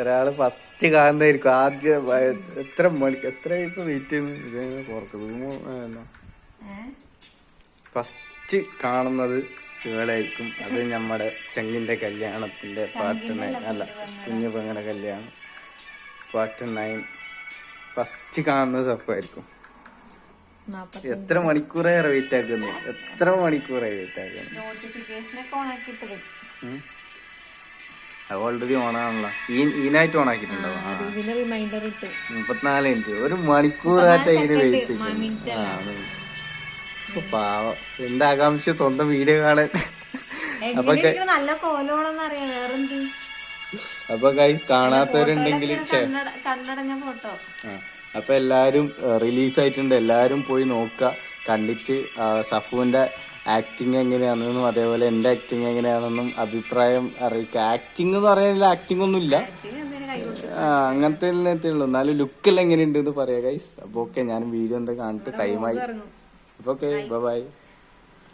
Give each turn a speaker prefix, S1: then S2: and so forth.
S1: ഒരാൾ ഫസ്റ്റ് കാണുന്നതായിരിക്കും ആദ്യ എത്ര മണി എത്ര ഇപ്പൊ വെയിറ്റ് ചെയ്യുന്നു? പുറത്ത് ഫസ്റ്റ് കാണുന്നത് ഇവളായിരിക്കും. അത് നമ്മുടെ ചെങ്ങിന്റെ കല്യാണത്തിന്റെ പാർട്ട് നയൻ അല്ല കുഞ്ഞു പെങ്ങളുടെ കല്യാണം. പാർട്ട് നയൻ ഫസ്റ്റ് കാണുന്നത് സപ്പായിരിക്കും. എത്ര മണിക്കൂറേറെ വെയിറ്റ് ആക്കുന്നു? എത്ര മണിക്കൂറായി വെയിറ്റ് ആക്കുന്നു? അത് ഓൾറെഡി ഓണാണല്ലോ ഈ ഈനായിട്ട് ഓണാക്കിയിട്ടുണ്ടോ ആ
S2: ഇതിന് റിമൈൻഡർ ഇട്ട്.
S1: മുപ്പത്തിനാല് മിനിറ്റ് ഒരു മണിക്കൂറായിട്ട് ഇതിന് വെയിറ്റ് പാവം. എന്താ ആകാംക്ഷ? സ്വന്തം വീഡിയോ കാണാൻ. അപ്പൊ
S2: നല്ല കോലോണെന്ന് അറിയാം വേറെന്ത്?
S1: അപ്പൊ ഗൈസ് കാണാത്തവരുണ്ടെങ്കിൽ
S2: കണ്ണട കണ്ണടഞ്ഞ ഫോട്ടോ
S1: ആ. അപ്പൊ എല്ലാരും റിലീസ് ആയിട്ടുണ്ട്. എല്ലാരും പോയി നോക്ക കണ്ടിട്ട് ആ, സഫുവിന്റെ ആക്ടിങ് എങ്ങനെയാണെന്നും അതേപോലെ എന്റെ ആക്ടിങ് എങ്ങനെയാണെന്നും അഭിപ്രായം അറിയിക്കുക. ആക്ടിങ് എന്ന് പറയാനില്ല ആക്ടിങ് ഒന്നും ഇല്ല
S2: എന്തിനു കൈ കൊടുത്തു?
S1: ആ, അങ്ങനത്തെ എല്ലാത്തേ ഉള്ളൂ. എന്നാലും ലുക്കെല്ലാം എങ്ങനെയുണ്ട് എന്ന് പറയാ ഗൈസ് അപ്പൊ ഓക്കെ ഞാൻ വീഡിയോ എന്താ കാണിട്ട് ടൈമായി
S2: അപ്പോൾ
S1: അപ്പൊ ഓക്കെ ബൈ